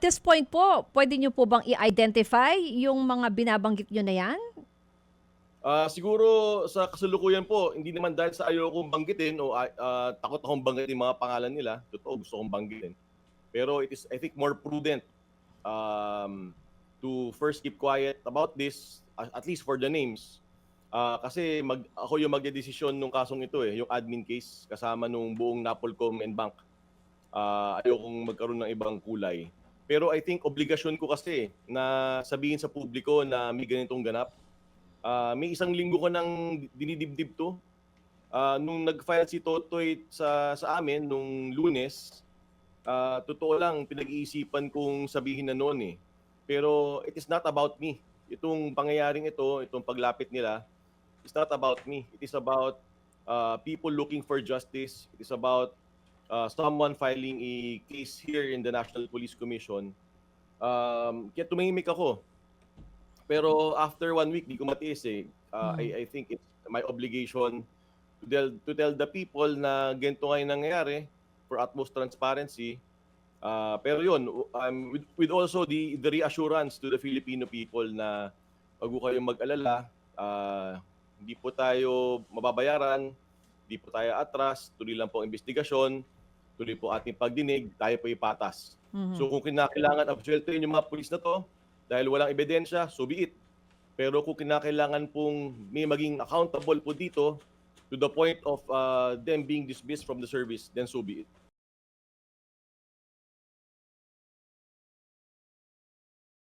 At this point po, pwede nyo po bang i-identify yung mga binabanggit nyo na yan? Ah, siguro sa kasalukuyan po, hindi naman dahil sa ayaw kong banggitin o ah, ah, takot akong banggitin mga pangalan nila. Totoo, gusto kong banggitin. Pero it is, I think, more prudent um, to first keep quiet about this, at least for the names. Ah, kasi mag, ako yung magdedesisyon nung kasong ito eh, yung admin case kasama nung buong Napolcom and Bank. Ah, ayaw kong magkaroon ng ibang kulay. Pero I think obligasyon ko kasi na sabihin sa publiko na may ganitong ganap. Ah, may isang linggo ko nang dinidibdib to. Ah, nung nag-file si Totoy sa sa amin nung Lunes, ah, totoo lang pinag-iisipan kong sabihin na noon eh. Pero it is not about me. Itong pangyayaring ito, itong paglapit nila, it's not about me. It is about ah, people looking for justice. It is about ah, someone filing a case here in the National Police Commission. Um, kaya tumahimik ako. Pero after one week, di ko matiis eh. Uh, I, I think it's my obligation to tell, to tell the people na ganito nga yung nangyayari for utmost transparency. Uh, pero yun, um, with, with also the, the reassurance to the Filipino people na wag kayong mag-alala, uh, hindi po tayo mababayaran, hindi po tayo atras, tuloy lang po ang investigasyon, tuloy po ating pagdinig, tayo po ipatas. Mhm. So kung kinakailangan absueltoin yung mga pulis na to dahil walang ebidensya, so be it. Pero kung kinakailangan pong may maging accountable po dito to the point of uh, them being dismissed from the service, then so be it.